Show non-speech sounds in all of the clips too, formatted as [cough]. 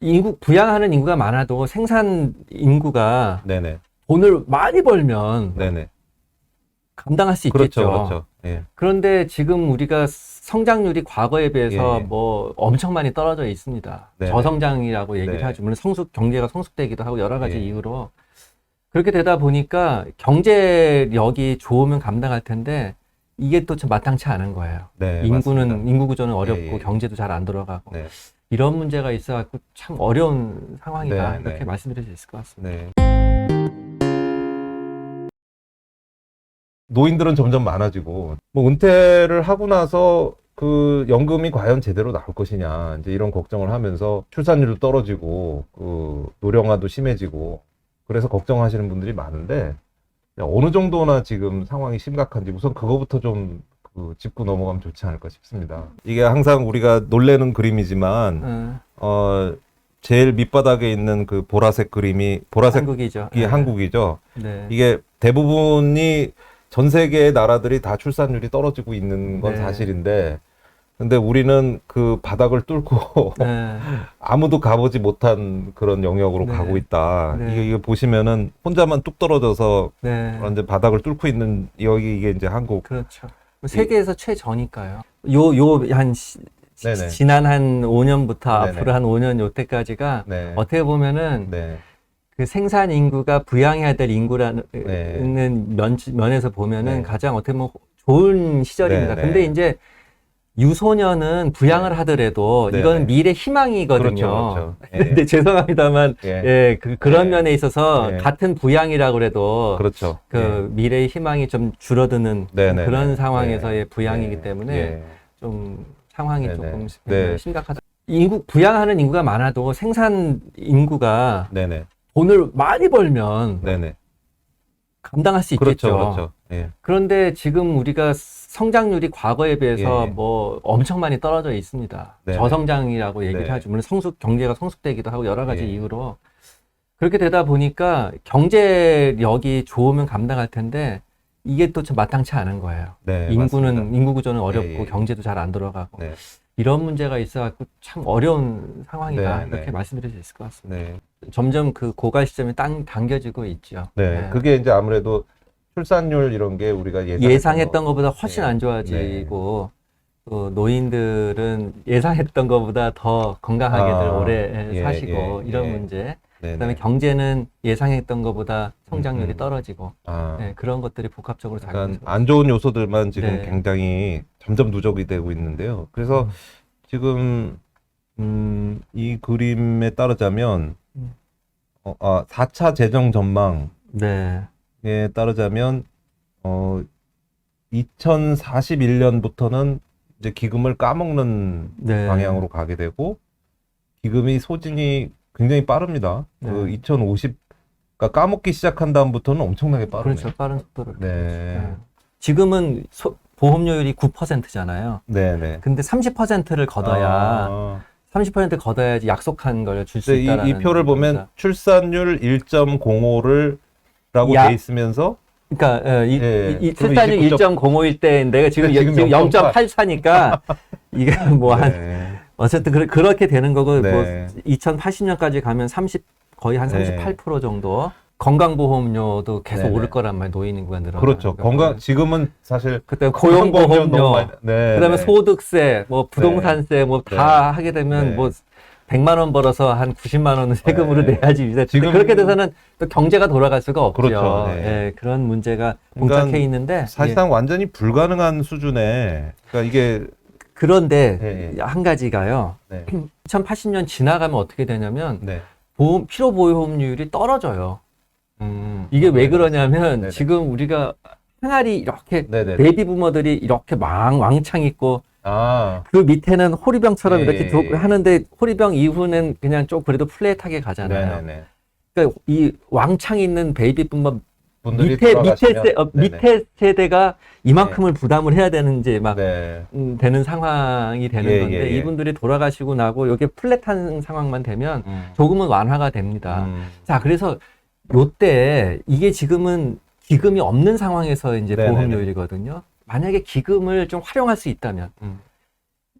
인구 부양하는 인구가 많아도 생산 인구가 네네. 돈을 많이 벌면 네네. 감당할 수 그렇죠. 있겠죠. 그렇죠. 예. 그런데 지금 우리가 성장률이 과거에 비해서 예, 예. 뭐 엄청 많이 떨어져 있습니다. 네네. 저성장이라고 얘기를 네. 하죠. 물론 성숙 경제가 성숙되기도 하고 여러 가지 예. 이유로 그렇게 되다 보니까 경제력이 좋으면 감당할 텐데 이게 또좀 마땅치 않은 거예요. 네. 인구는 맞습니다. 인구 구조는 어렵고 예, 예. 경제도 잘 안 돌아가고 네. 이런 문제가 있어갖고 참 어려운 상황이다 네, 이렇게 네. 말씀드릴 수 있을 것 같습니다. 네. 노인들은 점점 많아지고 뭐 은퇴를 하고 나서 그 연금이 과연 제대로 나올 것이냐 이제 이런 걱정을 하면서 출산율도 떨어지고 그 노령화도 심해지고 그래서 걱정하시는 분들이 많은데 어느 정도나 지금 상황이 심각한지 우선 그거부터 좀 그 짚고 넘어가면 좋지 않을까 싶습니다. 이게 항상 우리가 놀래는 그림이지만 어, 어 제일 밑바닥에 있는 그 보라색 그림이 보라색 한국이죠. 이 네. 한국이죠. 네. 이게 대부분이 전 세계의 나라들이 다 출산율이 떨어지고 있는 건 네. 사실인데, 근데 우리는 그 바닥을 뚫고 네. [laughs] 아무도 가보지 못한 그런 영역으로 네. 가고 있다. 네. 이게, 이게 보시면은 혼자만 뚝 떨어져서 네. 바닥을 뚫고 있는 여기 이게 이제 한국. 그렇죠. 세계에서 최저니까요. 요, 요, 한, 시- 네네. 지난 한 5년부터 네네. 앞으로 한 5년 요때까지가 네. 어떻게 보면은 네. 그 생산 인구가 부양해야 될 인구라는 네. 면, 면에서 보면은 네. 가장 어떻게 보면 좋은 시절입니다. 네, 네. 근데 이제 유소년은 부양을 하더라도 네, 이건 네. 미래 희망이거든요. 그렇죠. 그렇죠. 예. [laughs] 근데 죄송합니다만 예. 예, 그, 그런 네. 면에 있어서 네. 같은 부양이라고 그래도 그렇죠. 그 미래의 희망이 좀 줄어드는 네, 네, 그런 네. 상황에서의 네. 부양이기 네. 때문에 예. 좀 상황이 네, 조금 네. 심- 네. 심각하다. 인구 부양하는 인구가 많아도 생산 인구가 네네. 돈을 많이 벌면 네네. 감당할 수 그렇죠. 있겠죠. 그렇죠. 예. 그런데 지금 우리가 성장률이 과거에 비해서 예. 뭐 엄청 많이 떨어져 있습니다. 네. 저성장이라고 얘기를 네. 하죠. 물론 성숙 경제가 성숙되기도 하고 여러 가지 예. 이유로 그렇게 되다 보니까 경제력이 좋으면 감당할 텐데 이게 또좀 마땅치 않은 거예요. 네. 인구는 맞습니다. 인구 구조는 어렵고 예, 예. 경제도 잘 안 돌아가고 네. 이런 문제가 있어갖고 참 어려운 상황이다 네, 이렇게 네. 말씀드릴 수 있을 것 같습니다. 네. 점점 그 고갈 시점이 땅 당겨지고 있죠. 네, 그게 이제 아무래도 출산율 이런 게 우리가 예상했던, 예상했던 것보다 훨씬 네. 안 좋아지고 또 노인들은 예상했던 것보다 더 건강하게들 아, 오래 예, 사시고 예, 이런 예. 문제. 네, 그다음에 네. 경제는 예상했던 것보다 성장률이 음, 음. 떨어지고 아, 네, 그런 것들이 복합적으로 약간 작용해서 안 좋은 요소들만 지금 네. 굉장히 점점 누적이 되고 있는데요. 그래서 음. 지금 음, 이 그림에 따르자면 음. 어, 아, 4차 재정 전망 에 네. 따르자면 어, 2041년부터는 이제 기금을 까먹는 네. 방향으로 가게 되고 기금이 소진이 굉장히 빠릅니다. 네. 그 2050, 그러니까 까먹기 시작한 다음부터는 엄청나게 빠르네요. 그렇죠. 빠른 속도를. 네. 네. 지금은 소- 보험료율이 9%잖아요. 네, 네. 근데 30%를 걷어야 아, 30% 걷어야지 약속한 걸 줄수 근데 이, 있다라는 이 표를 보면 겁니다. 출산율 1.05를 라고 야. 돼 있으면서 그러니까 어, 이, 예, 이, 이 그럼 출산율 29.8 1.05일 때인데 지금, 네, 지금 지금 0.84니까 [laughs] 이게 뭐한 네. 어쨌든 그, 그렇게 되는 거고 네. 뭐 2080년까지 가면 30 거의 한 네. 38% 정도 건강보험료도 계속 네네. 오를 거란 말 노인 인구가 늘어나. 그렇죠. 건강 지금은 사실 그때 너무 고용보험료 많이- 네, 그다음에 네. 소득세, 뭐 부동산세, 뭐 다 하게 되면 네. 뭐 100만 원 벌어서 한 90만 원은 [laughs] 세금으로 네. 내야지. 근데 지금- 그렇게 돼서는 또 경제가 돌아갈 수가 없죠. 그렇죠. 네. 예, 그런 문제가 그러니까 봉착해 있는데 사실상 완전히 불가능한 수준에 그러니까 이게 예, 그런데 예, 예. 한 가지가요. 네. 2080년 지나가면 어떻게 되냐면 네. 보험 피로 보험료율이 떨어져요. 음. 이게 왜 네. 그러냐면 네네. 지금 우리가 항아리 이렇게 네네. 베이비 부모들이 이렇게 망 왕창 있고 아. 그 밑에는 호리병처럼 예, 이렇게 예, 두- 예. 하는데 호리병 이후는 그냥 좀 그래도 플랫하게 가잖아요. 네네네. 그러니까 이 왕창 있는 베이비 부모 분들이 밑에 밑에 돌아가시면 세, 어, 네네. 밑에 세대가 이만큼을 부담을 해야 되는 이제 막 네. 음, 되는 상황이 되는 예, 건데 예, 예. 이분들이 돌아가시고 나고 이게 플랫한 상황만 되면 음. 조금은 완화가 됩니다. 음. 자, 그래서 요때 이게 지금은 기금이 없는 상황에서 이제 네네네. 보험료율이거든요. 만약에 기금을 좀 활용할 수 있다면 음.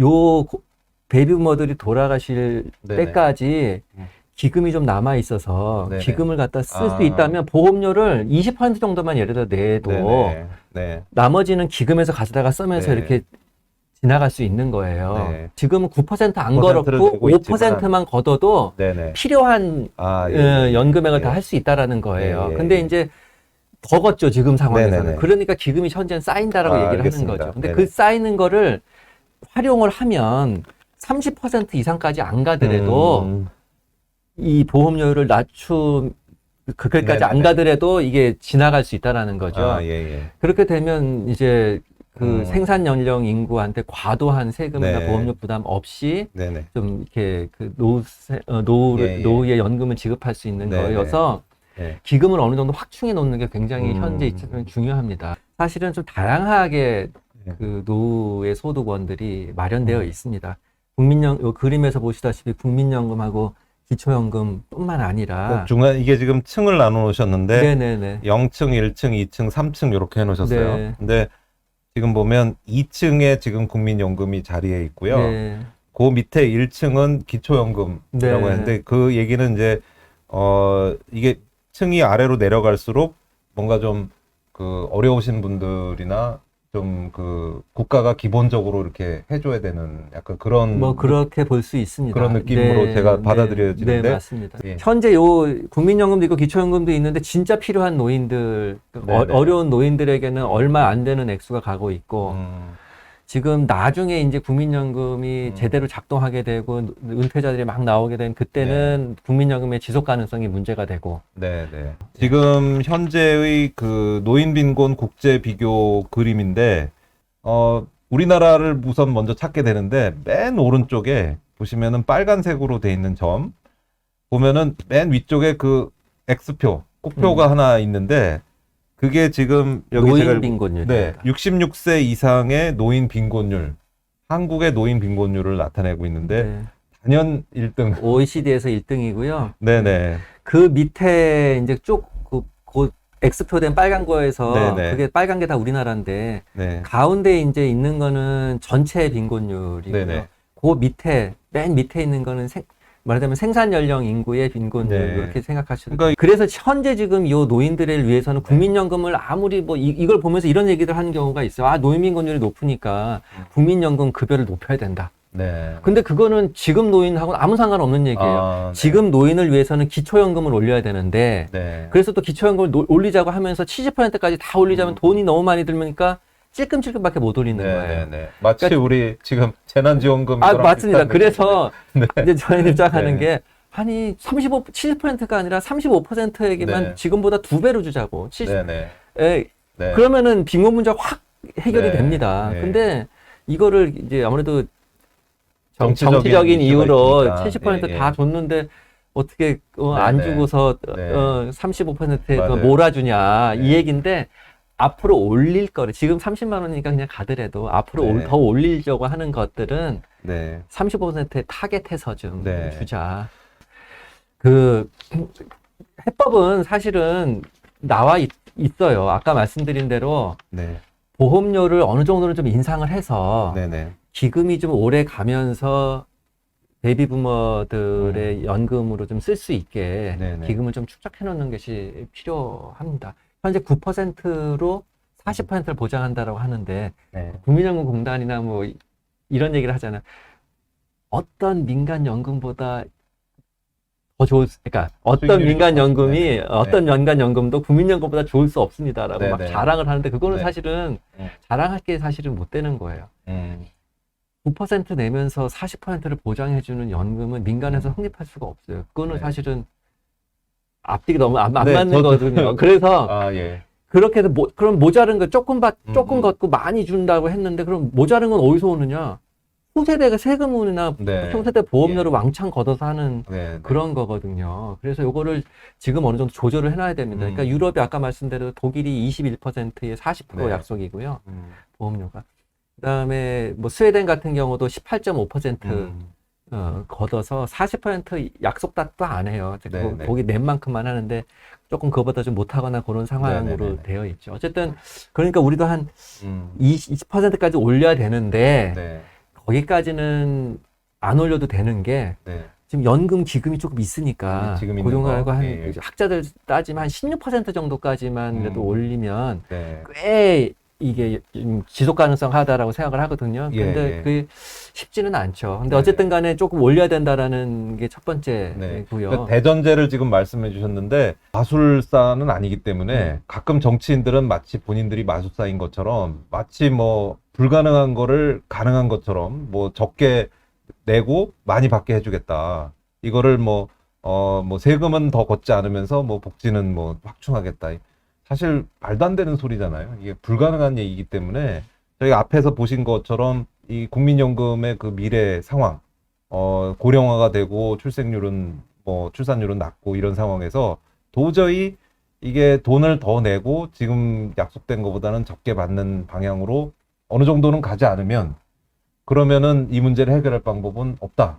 요 고- 베이비부머들이 돌아가실 네네. 때까지 음. 기금이 좀 남아 있어서 네네. 기금을 갖다 쓸수 아. 있다면 보험료를 20% 정도만 예를 들어 내도. 네. 나머지는 기금에서 가져다가 쓰면서 네. 이렇게 지나갈 수 있는 거예요. 네. 지금은 9%안 9%를 걸었고 들고 있지만. 5%만 걷어도 네네. 필요한 아, 예. 어, 연금액을 예. 다할 수 있다라는 거예요. 예, 예, 근데 예. 이제 더 걷죠 지금 상황에서는. 네네네. 그러니까 기금이 현재는 쌓인다라고 아, 얘기를 알겠습니다. 하는 거죠. 근데 네네. 그 쌓이는 거를 활용을 하면 30% 이상까지 안 가더라도 음, 이 보험료를 낮춤 그까지 안. 가더라도 이게 지나갈 수 있다라는 거죠. 아, 예, 예. 그렇게 되면 이제 그 음. 생산 연령 인구한테 과도한 세금이나 네. 보험료 부담 없이 네네. 좀 이렇게 그 노후 어, 노후를 예, 예. 노후에 연금을 지급할 수 있는 네네. 거여서 네. 기금을 어느 정도 확충해 놓는 게 굉장히 음. 현재 입장에서 중요합니다. 사실은 좀 다양하게 네. 그 노후의 소득원들이 마련되어 음. 있습니다. 국민연 요 그림에서 보시다시피 국민연금하고 기초연금뿐만 아니라 그 중간 이게 지금 층을 나눠 놓으셨는데 네네네 0층, 1층, 2층, 3층 이렇게 해 놓으셨어요. 네. 근데 지금 보면 2층에 지금 국민연금이 자리해 있고요. 네. 그 밑에 1층은 기초연금이라고 네. 했는데 그 얘기는 이제 어 이게 층이 아래로 내려갈수록 뭔가 좀 그 어려우신 분들이나 좀 그 국가가 기본적으로 이렇게 해줘야 되는 약간 그런 뭐 그렇게 볼 수 있습니다. 그런 느낌으로 제가 받아들여지는데. 네, 맞습니다. 예. 현재 요 국민연금도 있고 기초연금도 있는데 진짜 필요한 노인들 네, 어, 네. 어려운 노인들에게는 얼마 안 되는 액수가 가고 있고 음, 지금 나중에 이제 국민연금이 음. 제대로 작동하게 되고 은퇴자들이 막 나오게 된 그때는 국민연금의 지속 가능성이 문제가 되고 네, 네. 지금 현재의 그 노인 빈곤 국제 비교 그림인데 어 우리나라를 우선 먼저 찾게 되는데 맨 오른쪽에 보시면은 빨간색으로 돼 있는 점 보면은 맨 위쪽에 그 X표, 꼭표가 하나 있는데 그게 지금 여기 노인 빈곤율. 네, 66세 이상의 노인 빈곤율 한국의 노인 빈곤율을 나타내고 있는데 단연 1등. OECD에서 1등이고요. 네, 네. 그 밑에 이제 쭉그 그 X표된 빨간 거에서 네네. 그게 빨간 게 다 우리나라인데 네. 가운데 이제 있는 거는 전체 빈곤율이고요. 네네. 그 밑에 맨 밑에 있는 거는 생, 말하자면 생산 연령 인구의 빈곤율 네. 이렇게 생각하시면 그러니까 그래서 현재 지금 이 노인들을 위해서는 국민연금을 아무리 뭐 이, 걸 보면서 이런 얘기들 하는 경우가 있어요. 아 노인 빈곤율이 높으니까 음. 국민연금 급여를 높여야 된다. 네. 근데 그거는 지금 노인하고는 아무 상관없는 얘기예요. 아, 네. 지금 노인을 위해서는 기초연금을 올려야 되는데 네. 그래서 또 기초연금을 노- 올리자고 하면서 70%까지 다 올리자면 음. 돈이 너무 많이 들으니까 찔끔찔끔밖에 못 올리는 네, 거예요. 네, 네. 마치 우리 지금 재난지원금 아, 맞습니다. 그래서 네. [laughs] 이제 저희는 입장하는 네. 게 아니 35, 70%가 아니라 35%에게만 네. 지금보다 두 배로 주자고. 70, 느낌. 네, 에, 네. 그러면은 빈곤 문제가 확 해결이 네. 됩니다. 네. 근데 이거를 이제 아무래도 정, 정치적인 이유로 있으니까. 70%다 예, 예. 줬는데 어떻게 어, 네, 안 네. 주고서 네. 어, 35%에 더 맞아요. 몰아주냐 이 네. 얘기인데 앞으로 올릴 거를 지금 30만 원이니까 그냥 가더라도 앞으로 올- 네. 더 올리려고 하는 것들은 네. 35%의 타겟해서 좀 네. 주자. 그 해법은 사실은 나와 있, 어요 아까 말씀드린 대로 네. 보험료를 어느 정도는 좀 인상을 해서 네, 네. 기금이 좀 오래 가면서 베이비 부머들의 연금으로 좀 쓸 수 있게 음. 네네. 기금을 좀 축적해 놓는 것이 필요합니다. 현재 9%로 40%를 보장한다라고 하는데 네. 국민연금공단이나 뭐 이- 이런 얘기를 하잖아요. 어떤 민간 연금보다 더 좋을 수, 그러니까 어떤 민간. 연금이 네. 어떤 민간 연금도 국민연금보다 좋을 수 없습니다라고 막 네, 네. 자랑을 하는데 그거는 네. 사실은 네. 자랑할 게 사실은 못 되는 거예요. 음. 9% 내면서 40%를 보장해주는 연금은 민간에서 성립할 수가 없어요. 그거는 네. 사실은 앞뒤가 너무 안, 안 네, 맞는 저도- 거거든요. 그래서 아, 예. 그렇게 해서 모, 그럼 모자른 거 조금 받 음, 조금 음. 걷고 많이 준다고 했는데 그럼 모자른 건 어디서 오느냐? 후세대가 세금이나 네. 총세대 보험료를 왕창 걷어서 하는 네. 네. 그런 거거든요. 그래서 요거를 지금 어느 정도 조절을 해놔야 됩니다. 그러니까 음. 유럽이 아까 말씀대로 독일이 21%에 40% 네. 약속이고요. 음. 보험료가. 그다음에 뭐 스웨덴 같은 경우도 18.5% 음. 어, 걷어서 40% 약속도 안 해요. 그 네, 네. 거기 낸 만큼만 하는데 조금 그거보다 좀 못하거나 그런 상황으로 네, 네, 네. 되어 있죠. 어쨌든 그러니까 우리도 한 음. 20, 20%까지 올려야 되는데 네. 거기까지는 안 올려도 되는 게 네. 지금 연금 기금이 조금 있으니까 네, 고령화고 거. 한 예, 예. 학자들 따지면 한 16% 정도까지만 그래도 음. 올리면 네. 꽤 이게 좀 지속 가능성 하다라고 생각을 하거든요. 예, 근데 예. 그게 쉽지는 않죠. 근데 네. 어쨌든 간에 조금 올려야 된다라는 게첫 네. 번째고요. 그러니까 대전제를 지금 말씀해 주셨는데 마술사는 아니기 때문에 음. 가끔 정치인들은 마치 본인들이 마술사인 것처럼 마치 뭐 불가능한 거를 가능한 것처럼 뭐 적게 내고 많이 받게 해주겠다. 이거를 뭐, 어, 뭐 세금은 더 걷지 않으면서 뭐 복지는 뭐 확충하겠다. 사실 말도 안 되는 소리잖아요. 이게 불가능한 얘기이기 때문에 저희가 앞에서 보신 것처럼 이 국민연금의 그 미래 상황, 어, 고령화가 되고 출생률은 뭐 출산율은 낮고 이런 상황에서 도저히 이게 돈을 더 내고 지금 약속된 것보다는 적게 받는 방향으로 어느 정도는 가지 않으면 그러면은 이 문제를 해결할 방법은 없다.